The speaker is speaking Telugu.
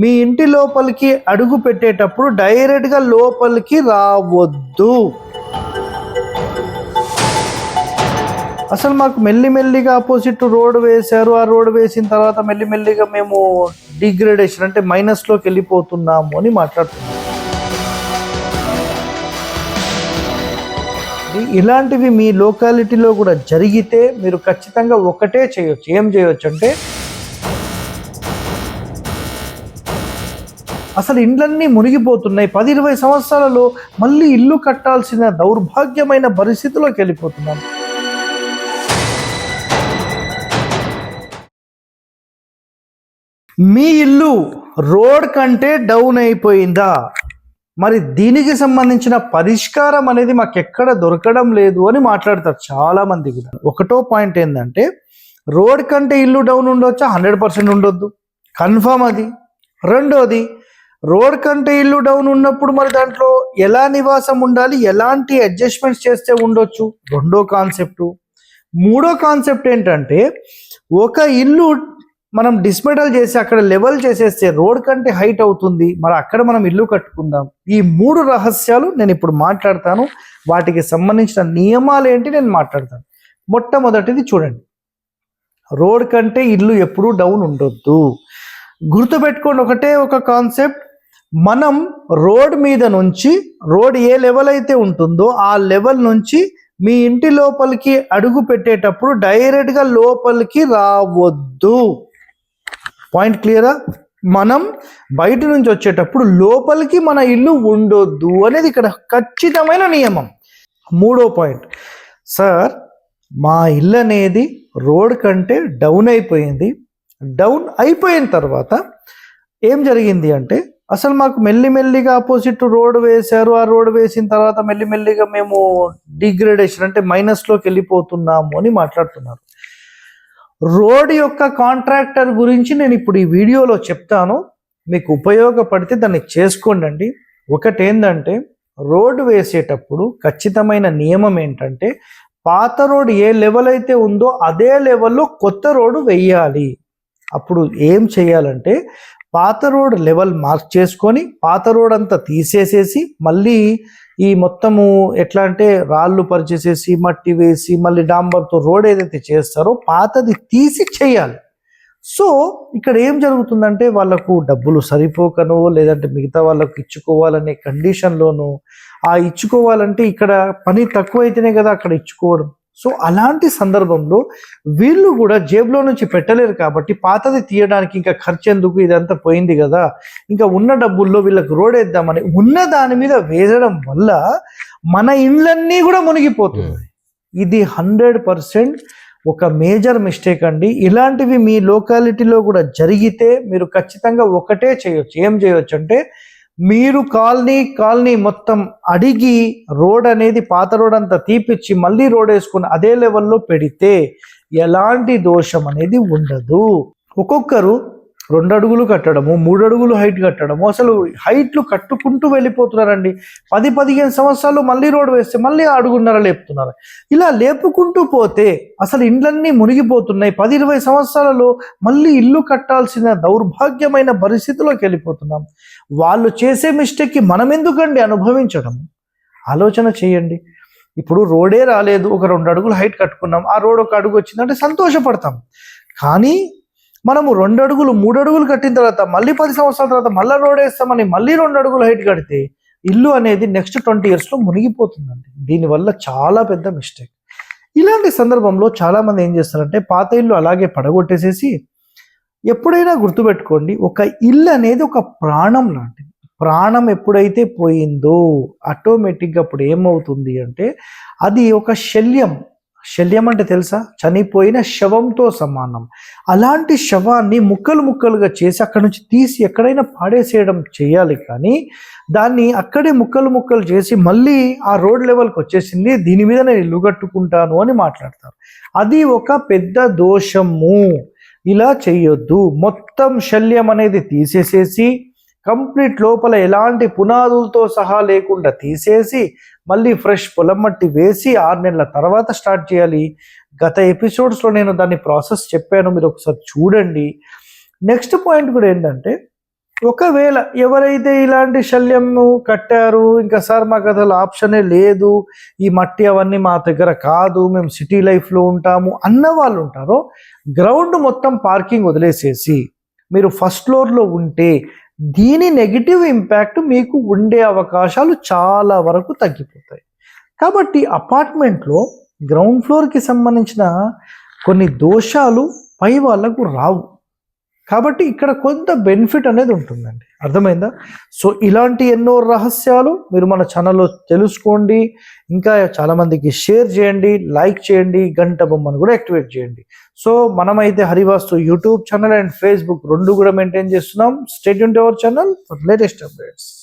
మీ ఇంటి లోపలికి అడుగు పెట్టేటప్పుడు డైరెక్ట్గా లోపలికి రావద్దు. అసలు మాకు మెల్లిమెల్లిగా ఆపోజిట్ రోడ్ వేశారు. ఆ రోడ్ వేసిన తర్వాత మెల్లిమెల్లిగా మేము డిగ్రేడేషన్ అంటే మైనస్లోకి వెళ్ళిపోతున్నాము అని మాట్లాడుతున్నాం. ఇలాంటివి మీ లోకాలిటీలో కూడా జరిగితే మీరు ఖచ్చితంగా ఒకటే చేయొచ్చు. ఏం చేయొచ్చు అంటే అసలు ఇండ్లన్నీ మునిగిపోతున్నాయి. పది ఇరవై సంవత్సరాలలో మళ్ళీ ఇల్లు కట్టాల్సిన దౌర్భాగ్యమైన పరిస్థితిలోకి వెళ్ళిపోతున్నాం. మీ ఇల్లు రోడ్ కంటే డౌన్ అయిపోయిందా? మరి దీనికి సంబంధించిన పరిష్కారం అనేది మాకు ఎక్కడ దొరకడం లేదు అని మాట్లాడతారు చాలా మంది కూడా. ఒకటో పాయింట్ ఏంటంటే రోడ్ కంటే ఇల్లు డౌన్ ఉండొచ్చా? హండ్రెడ్ పర్సెంట్ ఉండొద్దు. కన్ఫామ్ అది. రెండోది రోడ్ కంటే ఇల్లు డౌన్ ఉన్నప్పుడు మరి దాంట్లో ఎలా నివాసం ఉండాలి? ఎలాంటి అడ్జస్ట్మెంట్స్ చేస్తే ఉండొచ్చు? రెండో కాన్సెప్ట్. మూడో కాన్సెప్ట్ ఏంటంటే ఒక ఇల్లు మనం డిస్మెటల్ చేసి అక్కడ లెవెల్ చేసేస్తే రోడ్ కంటే హైట్ అవుతుంది. మరి అక్కడ మనం ఇల్లు కట్టుకుందాం. ఈ మూడు రహస్యాలు నేను ఇప్పుడు మాట్లాడతాను. వాటికి సంబంధించిన నియమాలు ఏంటి నేను మాట్లాడతాను. మొట్టమొదటిది చూడండి. రోడ్ కంటే ఇల్లు ఎప్పుడూ డౌన్ ఉండొద్దు. గుర్తుపెట్టుకోండి ఒకటే ఒక కాన్సెప్ట్. మనం రోడ్ మీద నుంచి రోడ్ ఏ లెవెల్ అయితే ఉంటుందో ఆ లెవెల్ నుంచి మీ ఇంటి లోపలికి అడుగు పెట్టేటప్పుడు డైరెక్ట్గా లోపలికి రావద్దు. పాయింట్ క్లియరా మనం బయట నుంచి వచ్చేటప్పుడు లోపలికి మన ఇల్లు ఉండొద్దు అనేది ఇక్కడ ఖచ్చితమైన నియమం. మూడో పాయింట్ సార్ మా ఇల్లు అనేది రోడ్ కంటే డౌన్ అయిపోయింది. డౌన్ అయిపోయిన తర్వాత ఏం జరిగింది అంటే అసలు మాకు మెల్లిమెల్లిగా ఆపోజిట్ రోడ్ వేశారు. ఆ రోడ్ వేసిన తర్వాత మెల్లిమెల్లిగా మేము డిగ్రేడేషన్ అంటే మైనస్లోకి వెళ్ళిపోతున్నాము అని మాట్లాడుతున్నారు. రోడ్ యొక్క కాంట్రాక్టర్ గురించి నేను ఇప్పుడు ఈ వీడియోలో చెప్తాను. మీకు ఉపయోగపడితే దాన్ని చేసుకోండి అండి ఒకటి ఏంటంటే రోడ్డు వేసేటప్పుడు ఖచ్చితమైన నియమం ఏంటంటే పాత రోడ్ ఏ లెవెల్ అయితే ఉందో అదే లెవెల్లో కొత్త రోడ్డు వెయ్యాలి అప్పుడు ఏం చేయాలంటే పాత రోడ్ లెవెల్ మార్క్ చేసుకొని పాత రోడ్ అంతా తీసేసేసి మళ్ళీ ఈ మొత్తము ఎట్లా అంటే రాళ్ళు పరిచేసేసి మట్టి వేసి మళ్ళీ డాంబర్తో రోడ్ ఏదైతే చేస్తారో పాతది తీసి చేయాలి. సో ఇక్కడ ఏం జరుగుతుందంటే వాళ్ళకు డబ్బులు సరిపోకనో లేదంటే మిగతా వాళ్ళకు ఇచ్చుకోవాలనే కండిషన్లోనూ ఆ ఇచ్చుకోవాలంటే ఇక్కడ పని తక్కువైతేనే కదా అక్కడ ఇచ్చుకోవడం. సో అలాంటి సందర్భంలో వీళ్ళు కూడా జేబులో నుంచి పెట్టలేరు కాబట్టి పాతది తీయడానికి ఇంకా ఖర్చు ఎందుకు? ఇదంతా పోయింది కదా. ఇంకా ఉన్న డబ్బుల్లో వీళ్ళకి రోడ్ వేద్దామని ఉన్న దాని మీద వేయడం వల్ల మన ఇండ్లన్నీ కూడా మునిగిపోతుంది ఇది హండ్రెడ్ పర్సెంట్ ఒక మేజర్ మిస్టేక్ అండి. ఇలాంటివి మీ లోకాలిటీలో కూడా జరిగితే మీరు ఖచ్చితంగా ఒకటే చేయొచ్చు. ఏం చేయొచ్చు అంటే మీరు కాలనీ కాలనీ మొత్తం అడిగి రోడ్ అనేది పాత రోడ్ అంతా తీపిచ్చి మళ్ళీ రోడ్ వేసుకుని అదే లెవెల్లో పెడితే ఎలాంటి దోషం అనేది ఉండదు. ఒక్కొక్కరు రెండు అడుగులు కట్టడము మూడు అడుగులు హైట్ కట్టడము. అసలు హైట్లు కట్టుకుంటూ వెళ్ళిపోతున్నారండి. పది పదిహేను సంవత్సరాలు మళ్ళీ రోడ్డు వేస్తే మళ్ళీ అడుగున్నర లేపుతున్నారు. ఇలా లేపుకుంటూ పోతే అసలు ఇండ్లన్నీ మునిగిపోతున్నాయి. పది ఇరవై సంవత్సరాలలో మళ్ళీ ఇల్లు కట్టాల్సిన దౌర్భాగ్యమైన పరిస్థితిలోకి వెళ్ళిపోతున్నాం. వాళ్ళు చేసే మిస్టేక్కి మనం ఎందుకండి అనుభవించడం? ఆలోచన చేయండి. ఇప్పుడు రోడే రాలేదు ఒక రెండు అడుగులు హైట్ కట్టుకున్నాం. ఆ రోడ్ ఒక అడుగు వచ్చిందంటే సంతోషపడతాం. కానీ మనము రెండు అడుగులు మూడు అడుగులు కట్టిన తర్వాత మళ్ళీ పది సంవత్సరాల తర్వాత మళ్ళీ రోడ్ వేస్తామని మళ్ళీ రెండు అడుగులు హైట్ కడితే ఇల్లు అనేది నెక్స్ట్ ట్వంటీ ఇయర్స్లో మునిగిపోతుందండి. దీనివల్ల చాలా పెద్ద మిస్టేక్. ఇలాంటి సందర్భంలో చాలామంది ఏం చేస్తారంటే పాత ఇల్లు అలాగే పడగొట్టేసేసి ఎప్పుడైనా గుర్తుపెట్టుకోండి ఒక ఇల్లు అనేది ఒక ప్రాణం లాంటిది. ప్రాణం ఎప్పుడైతే పోయిందో ఆటోమేటిక్గా అప్పుడు ఏమవుతుంది అంటే అది ఒక శల్యం. శల్యం అంటే తెలుసా? చనిపోయిన శవంతో సమానం. అలాంటి శవాన్ని ముక్కలు ముక్కలుగా చేసి అక్కడి నుంచి తీసి ఎక్కడైనా పాడేసేయడం చేయాలి కానీ దాన్ని అక్కడే ముక్కలు ముక్కలు చేసి మళ్ళీ ఆ రోడ్ లెవెల్కి వచ్చేసింది దీని మీద నేను ఇల్లు కట్టుకుంటాను అని మాట్లాడతారు. అది ఒక పెద్ద దోషము. ఇలా చేయొద్దు మొత్తం శల్యం అనేది తీసేసేసి కంప్లీట్ లోపల ఎలాంటి పునాదులతో సహా లేకుండా తీసేసి మళ్ళీ ఫ్రెష్ పొలం మట్టి వేసి ఆరు నెలల తర్వాత స్టార్ట్ చేయాలి. గత ఎపిసోడ్స్లో నేను దాన్ని ప్రాసెస్ చెప్పాను మీరు ఒకసారి చూడండి. నెక్స్ట్ పాయింట్ కూడా ఏంటంటే ఒకవేళ ఎవరైతే ఇలాంటి శల్యము కట్టారు ఇంకా సార్ మాకు అసలు ఆప్షనే లేదు ఈ మట్టి అవన్నీ మా దగ్గర కాదు మేము సిటీ లైఫ్లో ఉంటాము అన్న వాళ్ళు ఉంటారో గ్రౌండ్ మొత్తం పార్కింగ్ వదిలేసేసి మీరు ఫస్ట్ ఫ్లోర్లో ఉంటే దీని నెగిటివ్ ఇంపాక్ట్ మీకు ఉండే అవకాశాలు చాలా వరకు తగ్గిపోతాయి. కాబట్టి అపార్ట్మెంట్లో గ్రౌండ్ ఫ్లోర్కి సంబంధించిన కొన్ని దోషాలు పై వాళ్ళకు రావు. కాబట్టి ఇక్కడ కొంత బెనిఫిట్ అనేది ఉంటుందండి. అర్థమైందా? సో ఇలాంటి ఎన్నో రహస్యాలు మీరు మన ఛానల్లో తెలుసుకోండి. ఇంకా చాలామందికి షేర్ చేయండి లైక్ చేయండి గంట బొమ్మను కూడా యాక్టివేట్ చేయండి. సో మనమైతే Harivastu YouTube channel and Facebook రెండు కూడా మెయింటైన్ చేస్తున్నాం. State our channel for latest updates